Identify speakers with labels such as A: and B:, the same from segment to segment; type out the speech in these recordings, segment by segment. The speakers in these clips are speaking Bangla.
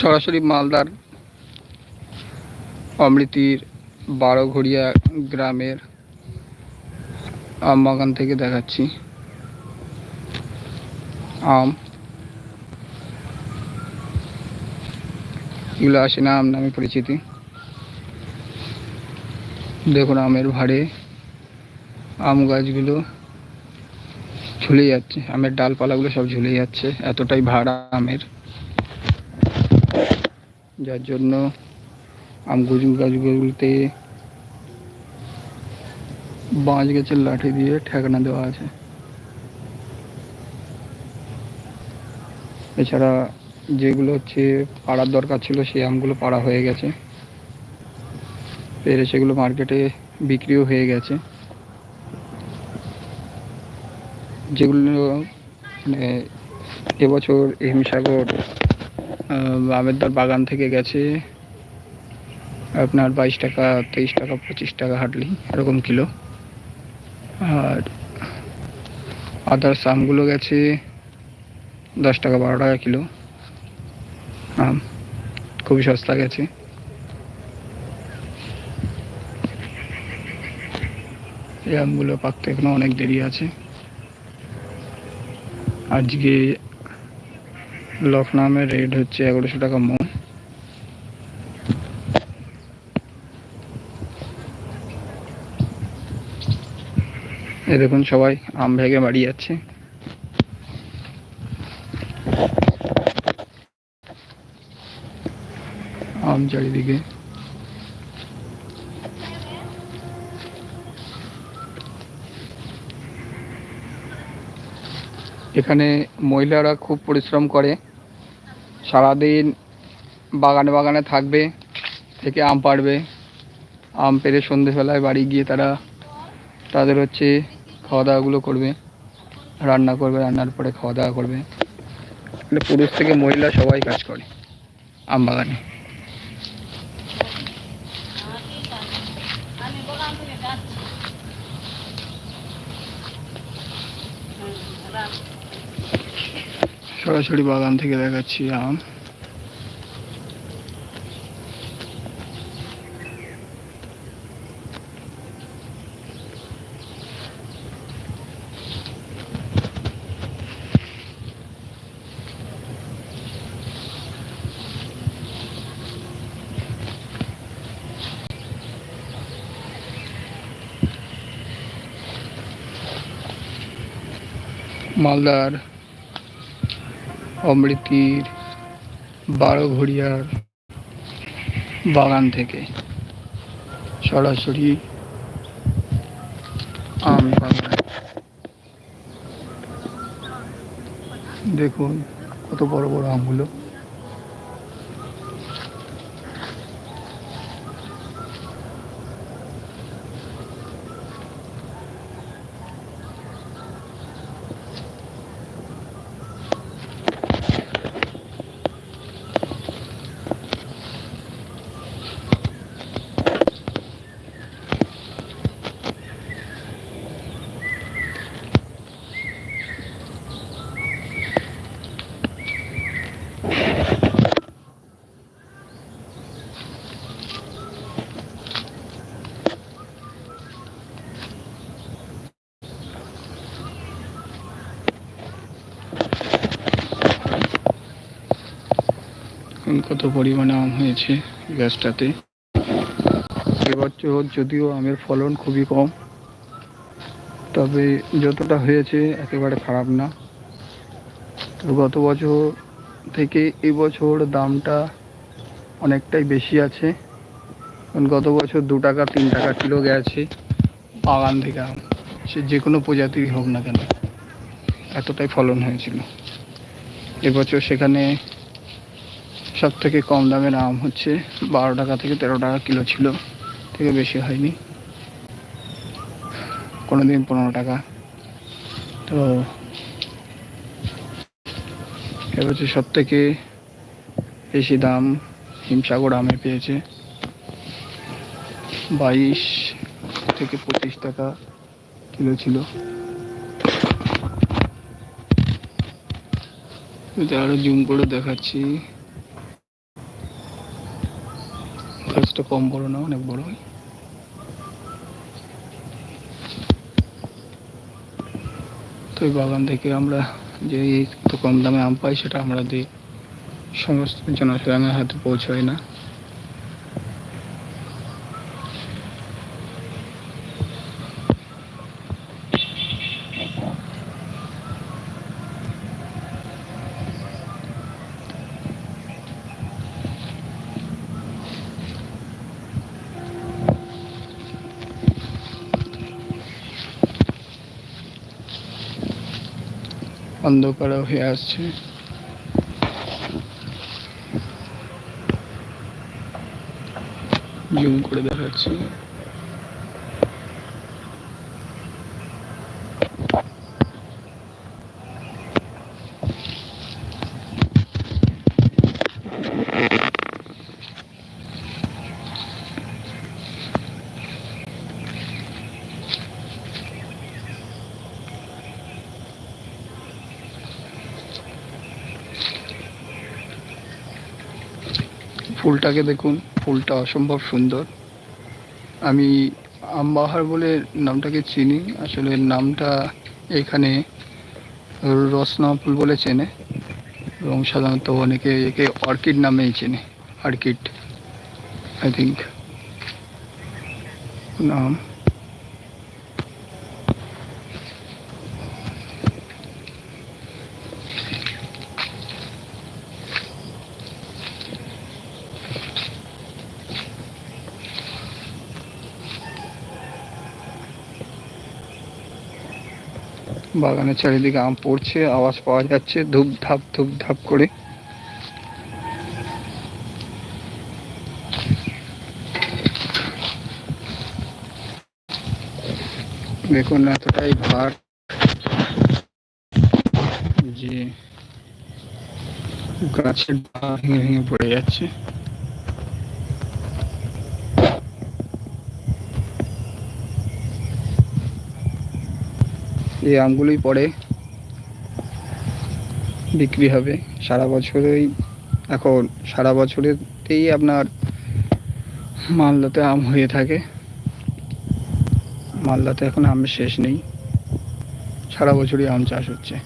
A: সরাসরি মালদার অমৃতির বারোঘড়িয়া গ্রামের আম বাগান থেকে দেখাচ্ছি। আম। এগুলো আসে না, আম নামে পরিচিতি। দেখুন আমের ভাড়ে আম গাছগুলো ঝুলে যাচ্ছে, আমের ডালপালাগুলো সব ঝুলে যাচ্ছে, এতটাই ভাড়া আমের। যার জন্য আম গুজ গাছগুলোতে বাঁশ গাছের লাঠি দিয়ে ঠেকানা দেওয়া আছে। এছাড়া যেগুলো হচ্ছে পাড়ার দরকার ছিল সেই আমগুলো পাড়া হয়ে গেছে। পেরে সেগুলো মার্কেটে বিক্রিও হয়ে গেছে। যেগুলো মানে এবছর হিমসাগর আহ, আমের দর বাগান থেকে গেছে। আপনার বাইশ টাকা তেইশ টাকা পঁচিশ টাকা হাটলি এরকম কিলো। আর আদার্স আমগুলো গেছে দশ টাকা বারো টাকা কিলো। আম খুবই সস্তা গেছে। এই আমগুলো পাকতে এখনও অনেক দেরি আছে। আজকে লখনৌ আমের রেট হচ্ছে এগারোশো টাকা মন। এই দেখুন সবাই, আম ভেঙে বাড়ি যাচ্ছে। আম চারিদিকে। এখানে মহিলারা খুব পরিশ্রম করে। সারাদিন বাগানে বাগানে থাকবে, থেকে আম পাড়বে। আম পেড়ে সন্ধেবেলায় বাড়ি গিয়ে তারা, তাদের হচ্ছে খাওয়া দাওয়াগুলো করবে, রান্না করবে, রান্নার পরে খাওয়া দাওয়া করবে। মানে পুরুষ থেকে মহিলা সবাই কাজ করে আম বাগানে। সরাসরি বাগান থেকে দেখাচ্ছি আম। মালদার অমৃতির বারো ঘড়িয়ার বাগান থেকে সরাসরি আম বাগান। দেখুন কত বড় বড় আমগুলো। দেখুন কত পরিমাণে আম হয়েছে গাছটাতে। এবছর যদিও আমের ফলন খুবই কম, তবে যতটা হয়েছে একেবারে খারাপ না। তো গত বছর থেকে এবছর দামটা অনেকটাই বেশি আছে। গত বছর দু টাকা, তিন টাকা কিলো গেছে বাগান থেকে আম। সে যে কোনো প্রজাতির হোক না কেন, এতটাই ফলন হয়েছিল। এবছর সেখানে সব থেকে কম দামের আম হচ্ছে বারো টাকা থেকে তেরো টাকা কিলো ছিল, থেকে বেশি হয়নি। কোনো দিন পনেরো টাকা। তো এবছর সব থেকে বেশি দাম হিমসাগর আমে পেয়েছে। বাইশ থেকে পঁচিশ টাকা কিলো ছিল। যদি আরও জুম করে দেখাচ্ছি। তো কম বড় না, অনেক বড়। তো এই বাগান থেকে আমরা যে তো কম দামে আম পাই, সেটা আমরা দিই। সমস্ত জনসাধারণের হাতে পৌঁছায় না। অন্ধকার হয়ে আসছে জুম করে দেখাচ্ছি। ফুলটাকে দেখুন, ফুলটা অসম্ভব সুন্দর। আমি আমবাহার বলে নামটাকে চিনি, আসলে নামটা এখানে রসনা ফুল বলে চেনে, এবং সাধারণত অনেকে একে অর্কিড নামেই চেনে, অর্কিড আই থিঙ্ক নাম। বাগানের চারিদিকে আম পড়ছে, আওয়াজ পাওয়া যাচ্ছে ধূপ ধাপ ধূপ ধাপ করে। দেখুন এতটাই ভার যে গাছের ভেঙে ভেঙে পড়ে যাচ্ছে। এই আমগুলোই পরে বিক্রি হবে। সারা বছরই, এখন সারা বছরেতেই আপনার মালদাতে আম হয়ে থাকে। মালদাতে এখন আমের শেষ নেই। সারা বছরই আম চাষ হচ্ছে।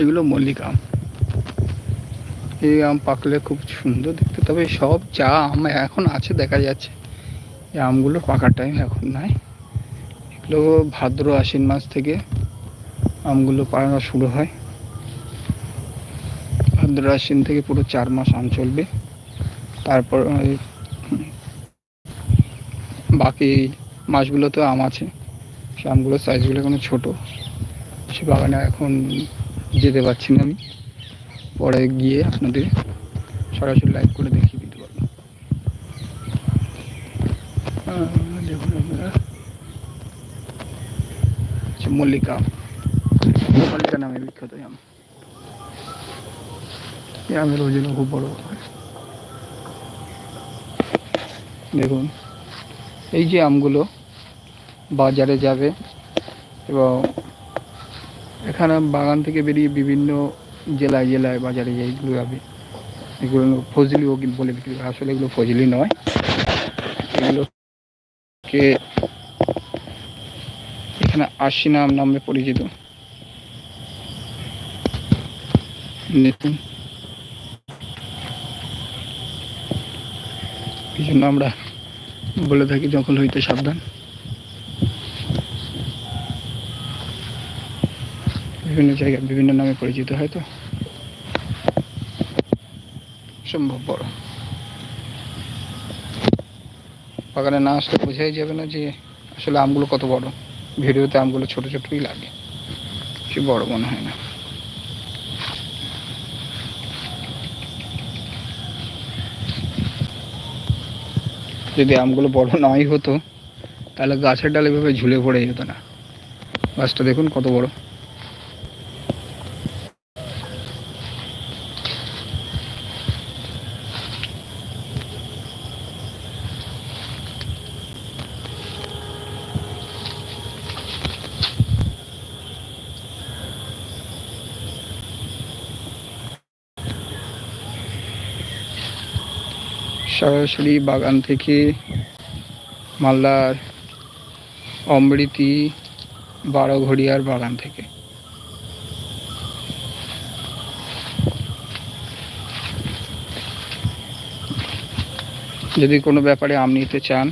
A: এগুলো মল্লিক আম। এই আম পাকলে খুব সুন্দর দেখতে। তবে সব যা আম এখন আছে, দেখা যাচ্ছে এই আমগুলো পাকার টাইম এখন নাই। এগুলো ভাদ্র আশ্বিন মাস থেকে আমগুলো পাকা শুরু হয়। ভাদ্র আশ্বিন থেকে পুরো চার মাস আম চলবে। তারপর বাকি মাসগুলোতেও আম আছে। সে আমগুলোর সাইজগুলো এখনও ছোটো। সে বাগানে এখন যেতে পারছি না আমি। পরে গিয়ে আপনাদের সরাসরি লাইভ করে দেখিয়ে দিতে পারব। দেখুন আপনারা। আচ্ছা, মল্লিকা। মল্লিকা নামে বিখ্যাত আম। এই আমের ওজন খুব বড়। দেখুন এই যে আমগুলো বাজারে যাবে এবং এখানে বাগান থেকে বেরিয়ে বিভিন্ন জেলায় জেলায়, বাজারে এইগুলো যাবে এগুলো ফজলি ও বলে বিক্রি করে। আসলে এগুলো ফজলি নয়। এগুলোকে এখানে আশি নাম নামে পরিচিত। এই জন্য আমরা বলে থাকি, জঙ্গল হইতে সাবধান। বিভিন্ন জায়গায় বিভিন্ন নামে পরিচিত হয় তো সম্ভব বড় বাগানে না আসলে বোঝাই যাবে না যে আসলে আমগুলো কত বড়। ভিডিওতে আমগুলো ছোট ছোটই লাগে। সে বড় মনে হয় না। যদি আমগুলো বড় নাই হতো, তাহলে গাছের ডাল এভাবে ঝুলে পড়ে যেত না। গাছটা দেখুন কত বড়। সরাসরি বাগান থেকে মালদার অমৃতি বারোঘড়িয়ার বাগান থেকে। যদি কোনো ব্যাপারে আম নিতে চান,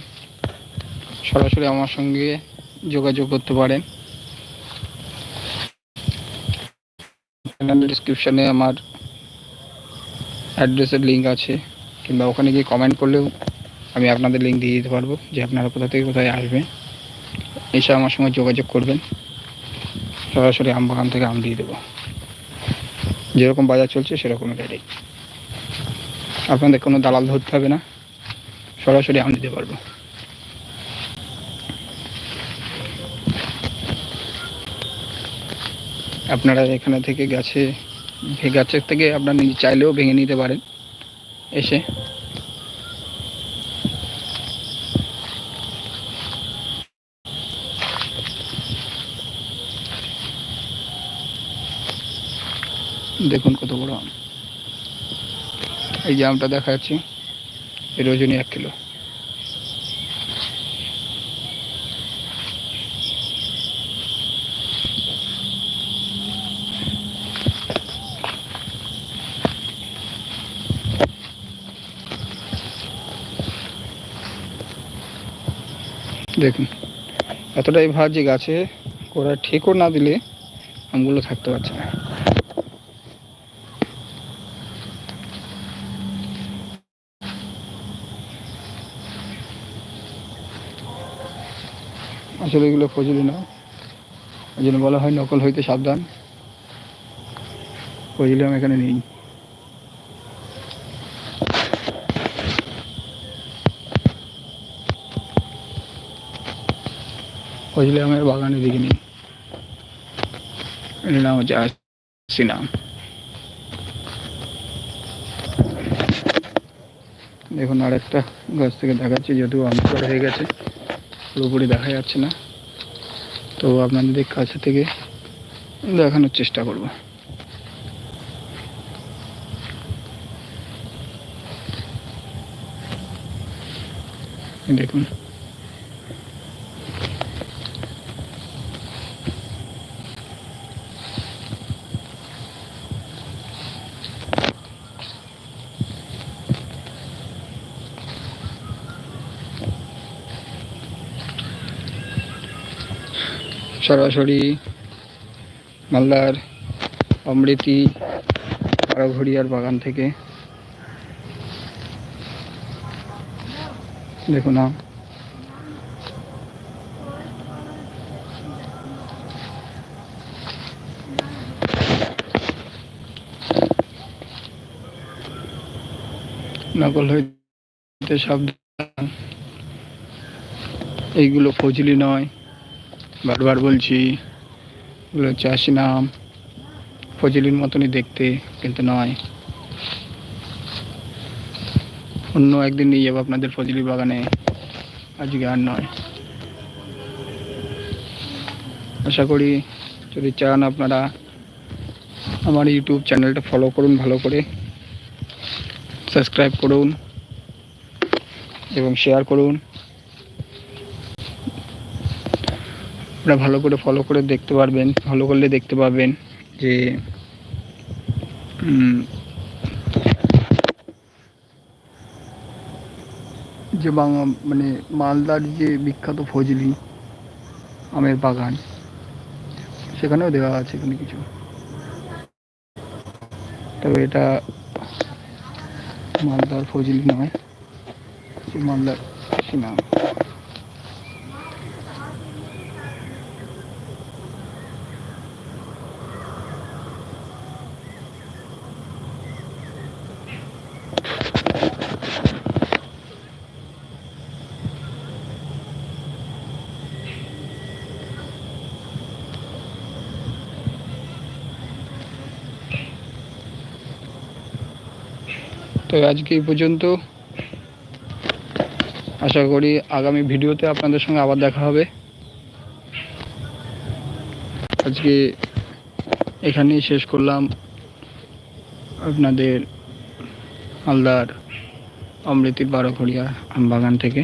A: সরাসরি আমার সঙ্গে যোগাযোগ করতে পারেন। ডিসক্রিপশানে আমার অ্যাড্রেসের লিঙ্ক আছে। কিংবা ওখানে গিয়ে কমেন্ট করলেও আমি আপনাদের লিঙ্ক দিয়ে দিতে পারব যে আপনারা কোথা থেকে কোথায় আসবেন। এসে আমার সঙ্গে যোগাযোগ করবেন। সরাসরি আম বাগান থেকে আম দিয়ে দেবো। যেরকম বাজার চলছে সেরকম রেটেই আপনাদের কোনো দালাল ধরতে হবে না। সরাসরি আম দিতে পারব। আপনারা এখানে থেকে গাছে গাছের থেকে আপনারা নিজে চাইলেও ভেঙে নিতে পারেন। এসে। দেখুন কত বড় আম। এই যে আমটা দেখা যাচ্ছে এর ওজনই এক কিলো। দেখুন, এতটাই ভার যে গাছে গোড়া ঠিকও না দিলে আমগুলো থাকতে পারছে না। আসলে এগুলো ফজলি না ওই জন্য বলা হয় নকল হইতে সাবধান। ফজলি আম এখানে নেই ফজলি আমের বাগানের দিকে নেই এর নাম হচ্ছে আসি নাম। দেখুন আর একটা গাছ থেকে দেখাচ্ছি আম বড় হয়ে গেছে, পুরোপুরি দেখা যাচ্ছে না। তো আপনাদের কাছে থেকে দেখানোর চেষ্টা করব। দেখুন সরাসরি মালদার অমৃতি বারোঘড়িয়ার বাগান থেকে। দেখুন আম নকল হইতে সাবধান। এইগুলো ফজলি নয়। বারবার বলছি, এগুলো হচ্ছে আশি নাম ফজলির মতনই দেখতে কিন্তু নয়। অন্য একদিন নিয়ে যাব আপনাদের ফজলি বাগানে, আজকে আর নয়। আশা করি যদি চান আপনারা আমার ইউটিউব চ্যানেলটা ফলো করুন ভালো করে, সাবস্ক্রাইব করুন এবং শেয়ার করুন। আপনারা ভালো করে ফলো করে দেখতে পারবেন ফলো করলে দেখতে পাবেন যে যে বাংলা মানে মালদার যে বিখ্যাত ফজলি আমের বাগান, সেখানেও দেওয়া আছে এখানে কিছু। তবে এটা মালদার ফজলি নয় মালদার সিনা তো আজকে এই পর্যন্ত। আশা করি আগামী ভিডিওতে আপনাদের সঙ্গে আবার দেখা হবে। আজকে এখানেই শেষ করলাম। আপনাদের মালদার অমৃতির বারোঘড়িয়া আমবাগান থেকে।